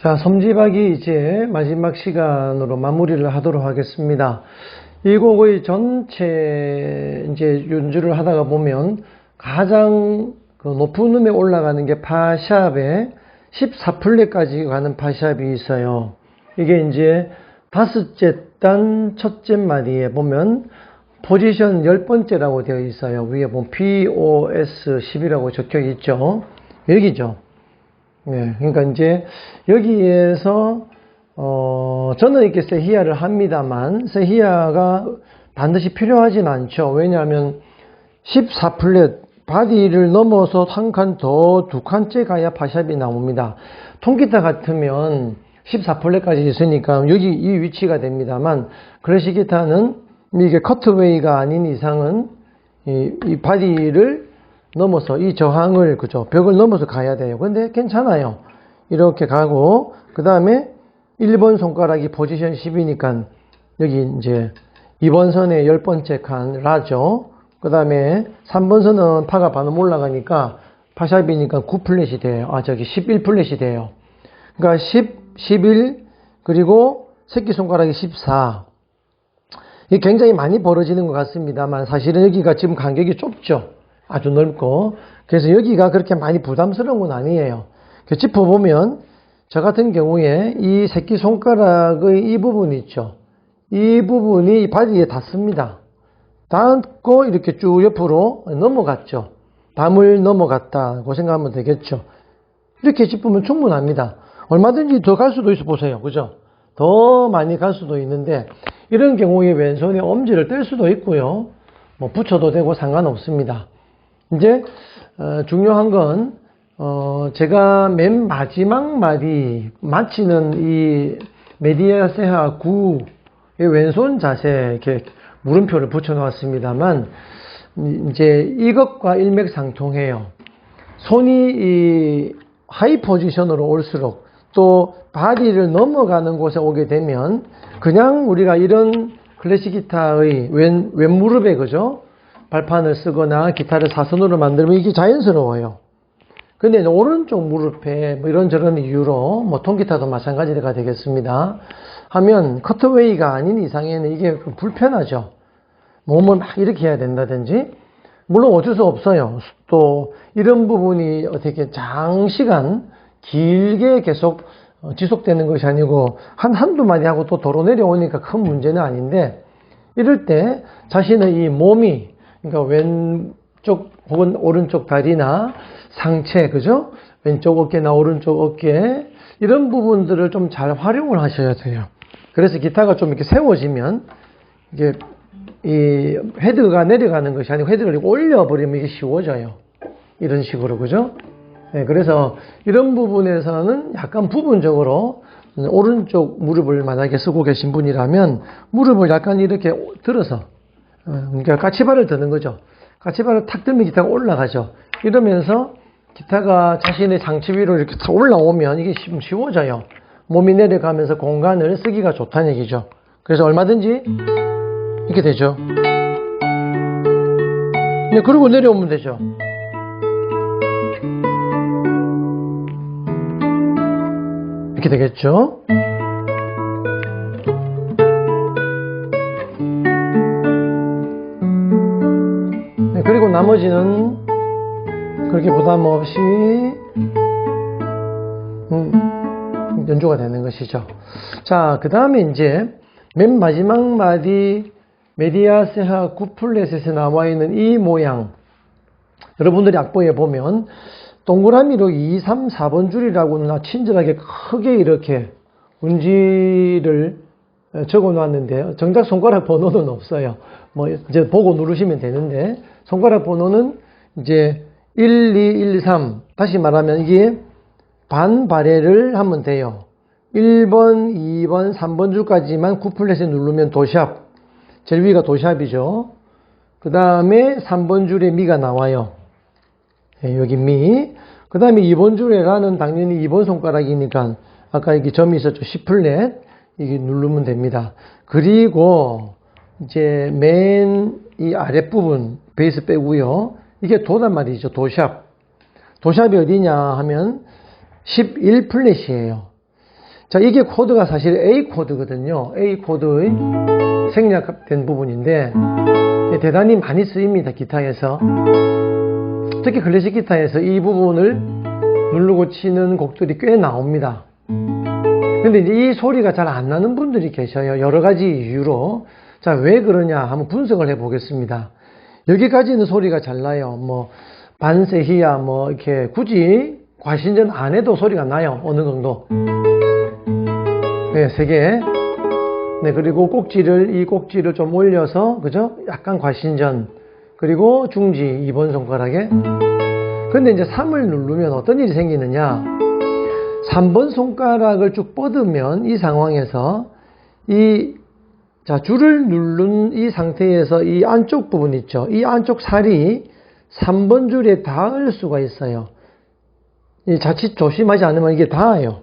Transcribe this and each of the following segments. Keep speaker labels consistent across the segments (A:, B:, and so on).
A: 자, 섬지박이 이제 마지막 시간으로 마무리를 하도록 하겠습니다. 이 곡의 전체 이제 연주를 하다가 보면 가장 그 높은 음에 올라가는 게 파샵에 14플랫까지 가는 파샵이 있어요. 이게 이제 다섯째 단 첫째 마디에 보면 포지션 열 번째라고 되어 있어요. 위에 보면 POS 10이라고 적혀 있죠. 여기죠. 네, 그러니까 이제 여기에서 어, 저는 이렇게 세히야를 합니다만 세히야가 반드시 필요하진 않죠. 왜냐하면 14플랫 바디를 넘어서 한 칸 더 두 칸째 가야 파샵이 나옵니다. 통기타 같으면 14플랫까지 있으니까 여기 이 위치가 됩니다만 클래식 기타는 이게 커트웨이가 아닌 이상은 이, 이 바디를 넘어서 이 저항을 그죠 벽을 넘어서 가야 돼요. 근데 괜찮아요. 이렇게 가고 그 다음에 1번 손가락이 포지션 10이니까 여기 이제 2번 선의 열 번째 칸 라죠. 그 다음에 3번 선은 파가 반음 올라가니까 파샵이니까 9플랫이 돼요. 아 저기 11플랫이 돼요. 그러니까 10, 11 그리고 새끼손가락이 14 이게 굉장히 많이 벌어지는 것 같습니다만 사실은 여기가 지금 간격이 좁죠. 아주 넓고 그래서 여기가 그렇게 많이 부담스러운 건 아니에요. 그 짚어보면 저 같은 경우에 이 새끼손가락의 이 부분 있죠. 이 부분이 바디에 닿습니다. 닿고 이렇게 쭉 옆으로 넘어갔죠. 담을 넘어갔다고 생각하면 되겠죠. 이렇게 짚으면 충분합니다. 얼마든지 더 갈 수도 있어 보세요. 그죠? 더 많이 갈 수도 있는데 이런 경우에 왼손에 엄지를 뗄 수도 있고요. 뭐 붙여도 되고 상관없습니다. 이제 어, 중요한 건 어, 제가 맨 마지막 마디 마치는 이 메디아세하 9의 왼손 자세 이렇게 물음표를 붙여 놓았습니다만 이제 이것과 일맥상통해요. 손이 이 하이 포지션으로 올수록 또 바디를 넘어가는 곳에 오게 되면 그냥 우리가 이런 클래식 기타의 왼, 왼 무릎에 그죠? 발판을 쓰거나 기타를 사선으로 만들면 이게 자연스러워요. 근데 오른쪽 무릎에 뭐 이런저런 이유로 뭐 통기타도 마찬가지가 되겠습니다. 하면 커트웨이가 아닌 이상에는 이게 불편하죠. 몸을 막 이렇게 해야 된다든지 물론 어쩔 수 없어요. 또 이런 부분이 어떻게 장시간 길게 계속 어, 지속되는 것이 아니고 한 한두 마디 하고 또 도로 내려오니까 큰 문제는 아닌데 이럴 때 자신의 이 몸이 그러니까 왼쪽 혹은 오른쪽 다리나 상체 그죠? 왼쪽 어깨나 오른쪽 어깨 이런 부분들을 좀 잘 활용을 하셔야 돼요. 그래서 기타가 좀 이렇게 세워지면 이게 이 헤드가 내려가는 것이 아니고 헤드를 올려버리면 이게 쉬워져요. 이런 식으로 그죠? 네, 그래서 이런 부분에서는 약간 부분적으로 오른쪽 무릎을 만약에 쓰고 계신 분이라면 무릎을 약간 이렇게 들어서 어, 그러니까 까치발을 드는 거죠. 까치발을 탁 들면 기타가 올라가죠. 이러면서 기타가 자신의 장치 위로 이렇게 탁 올라오면 이게 좀 쉬워져요. 몸이 내려가면서 공간을 쓰기가 좋다는 얘기죠. 그래서 얼마든지 이렇게 되죠. 네, 그리고 내려오면 되죠. 이렇게 되겠죠. 나머지는 그렇게 부담 없이 음, 연주가 되는 것이죠. 자, 그 다음에 이제 맨 마지막 마디 메디아세하 구플렛에서 나와 있는 이 모양 여러분들이 악보에 보면 동그라미로 2, 3, 4번 줄이라고는 친절하게 크게 이렇게 운지를 적어 놨는데요. 정작 손가락 번호는 없어요. 뭐 이제 보고 누르시면 되는데 손가락 번호는 이제 1, 2, 1, 3 다시 말하면 이게 반바레를 하면 돼요. 1번, 2번, 3번 줄까지만 9플랫에 누르면 도샵 제일 위가 도샵이죠. 그 다음에 3번 줄에 미가 나와요. 예, 여기 미. 그 다음에 2번 줄에 라는 당연히 2번 손가락이니까 아까 여기 점이 있었죠. 10플랫. 이게 누르면 됩니다. 그리고 이제 맨 이 아랫부분 베이스 빼고요. 이게 도단 말이죠. 도샵. 도샵이 어디냐 하면 11 플랫이에요. 자, 이게 코드가 사실 A 코드거든요. A 코드의 생략된 부분인데 대단히 많이 쓰입니다. 기타에서. 특히 클래식 기타에서 이 부분을 누르고 치는 곡들이 꽤 나옵니다. 근데 이제 이 소리가 잘 안 나는 분들이 계셔요. 여러 가지 이유로. 자, 왜 그러냐 한번 분석을 해 보겠습니다. 여기까지는 소리가 잘 나요. 뭐, 반세희야, 뭐, 이렇게 굳이 과신전 안 해도 소리가 나요. 어느 정도. 네, 세 개. 네, 그리고 꼭지를, 이 꼭지를 좀 올려서, 그죠? 약간 과신전. 그리고 중지, 2번 손가락에. 근데 이제 3을 누르면 어떤 일이 생기느냐. 3번 손가락을 쭉 뻗으면 이 상황에서 이 자, 줄을 누른 이 상태에서 이 안쪽 부분 있죠. 이 안쪽 살이 3번 줄에 닿을 수가 있어요. 이 자칫 조심하지 않으면 이게 닿아요.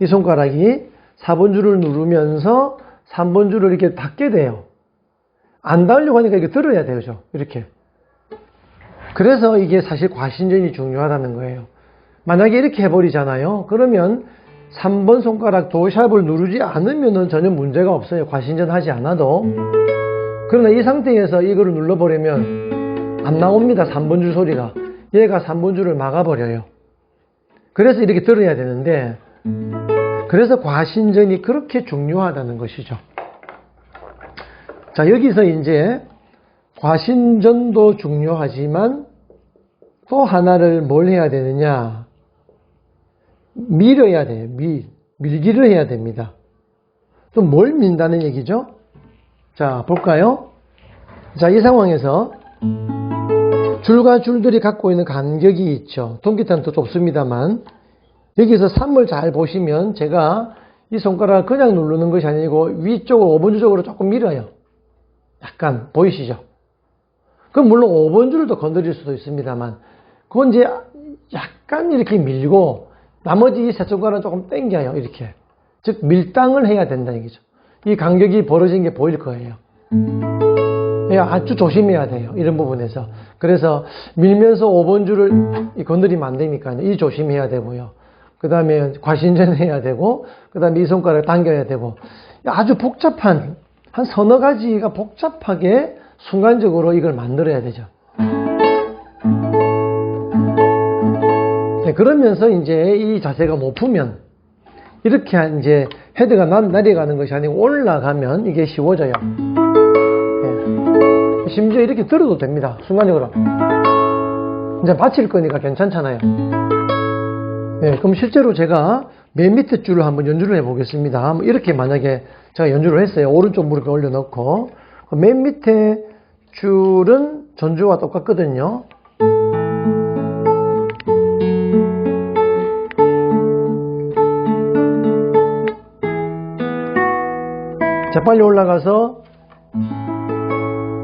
A: 이 손가락이 4번 줄을 누르면서 3번 줄을 이렇게 닿게 돼요. 안 닿으려고 하니까 이게 들어야 되죠. 이렇게. 그래서 이게 사실 과신전이 중요하다는 거예요. 만약에 이렇게 해버리잖아요. 그러면 3번 손가락 도샵을 누르지 않으면 전혀 문제가 없어요. 과신전 하지 않아도. 그러나 이 상태에서 이거를 눌러버리면 안 나옵니다. 3번 줄 소리가. 얘가 3번 줄을 막아버려요. 그래서 이렇게 들어야 되는데, 그래서 과신전이 그렇게 중요하다는 것이죠. 자, 여기서 이제 과신전도 중요하지만 또 하나를 뭘 해야 되느냐? 밀어야 돼요. 밀. 밀기를 해야 됩니다. 또 뭘 민다는 얘기죠? 자, 볼까요? 자, 이 상황에서 줄과 줄들이 갖고 있는 간격이 있죠. 더 좁습니다만 여기서 3을 잘 보시면 제가 이 손가락을 그냥 누르는 것이 아니고 위쪽을 5번 쪽으로 조금 밀어요. 약간 보이시죠? 그럼 물론 5번 줄을 더 건드릴 수도 있습니다만 그건 이제 약간 이렇게 밀고 나머지 이세 손가락은 조금 당겨요. 이렇게. 즉 밀당을 해야 된다 얘기죠. 이 간격이 벌어진 게 보일 거예요. 예, 아주 조심해야 돼요. 이런 부분에서. 그래서 밀면서 5번 줄을 건드리면 안 되니까요. 이 조심해야 되고요. 그 다음에 과신전 해야 되고, 그 다음에 이 손가락 당겨야 되고, 아주 복잡한, 한 서너 가지가 복잡하게 순간적으로 이걸 만들어야 되죠. 그러면서 이제 이 자세가 높으면, 이렇게 이제 헤드가 내려가는 것이 아니고 올라가면 이게 쉬워져요. 네. 심지어 이렇게 들어도 됩니다. 순간적으로. 이제 받칠 거니까 괜찮잖아요. 네, 그럼 실제로 제가 맨 밑에 줄을 한번 연주를 해보겠습니다. 이렇게 만약에 제가 연주를 했어요. 오른쪽 무릎에 올려놓고. 맨 밑에 줄은 전주와 똑같거든요. 자, 빨리 올라가서,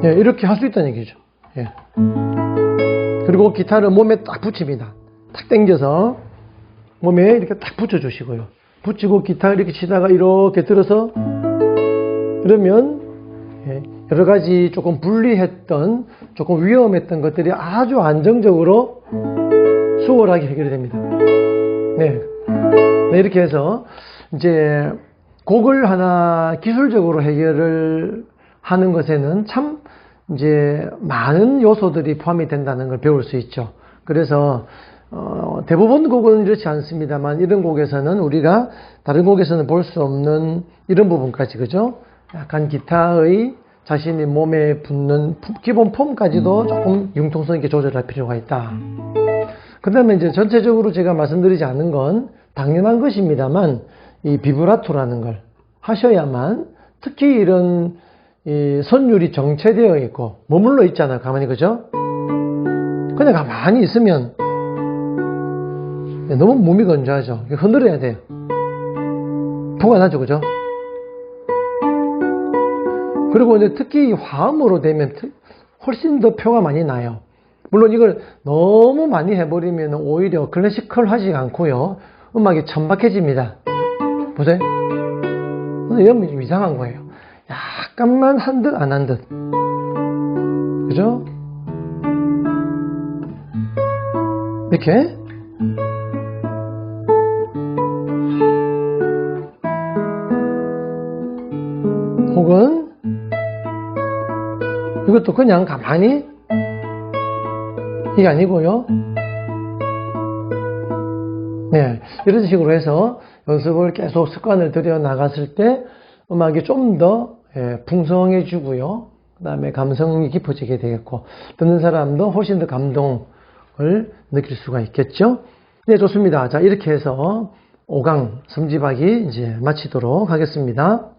A: 예, 이렇게 할 수 있다는 얘기죠. 예. 그리고 기타를 몸에 딱 붙입니다. 탁 당겨서 몸에 이렇게 딱 붙여주시고요. 붙이고 기타 이렇게 치다가 이렇게 들어서 그러면 예, 여러 가지 조금 불리했던 조금 위험했던 것들이 아주 안정적으로 수월하게 해결이 됩니다. 네. 네, 이렇게 해서 이제 곡을 하나 기술적으로 해결을 하는 것에는 참 이제 많은 요소들이 포함이 된다는 걸 배울 수 있죠. 그래서 어, 대부분 곡은 이렇지 않습니다만 이런 곡에서는 우리가 다른 곡에서는 볼 수 없는 이런 부분까지 그죠? 약간 기타의 자신의 몸에 붙는 기본 폼까지도 조금 융통성 있게 조절할 필요가 있다. 그 다음에 이제 전체적으로 제가 말씀드리지 않은 건 당연한 것입니다만 이 비브라토라는 걸 하셔야만 특히 이런 이 선율이 정체되어 있고 머물러 있잖아요. 가만히 그죠? 그냥 가만히 있으면 너무 몸이 건조하죠. 흔들어야 돼요. 토가 나죠. 그죠? 그리고 이제 특히 화음으로 되면 훨씬 더 표가 많이 나요. 물론 이걸 너무 많이 해버리면 오히려 클래시컬 하지 않고요. 음악이 천박해집니다. 보세요. 이러면 좀 이상한 거예요. 약간만 한 듯 안 한 듯. 그죠? 이렇게. 혹은 이것도 그냥 가만히 이게 아니고요. 네, 이런 식으로 해서 연습을 계속 습관을 들여 나갔을 때 음악이 좀더 풍성해지고요. 그 다음에 감성이 깊어지게 되겠고, 듣는 사람도 훨씬 더 감동을 느낄 수가 있겠죠. 네, 좋습니다. 자, 이렇게 해서 5강 섬지박이 이제 마치도록 하겠습니다.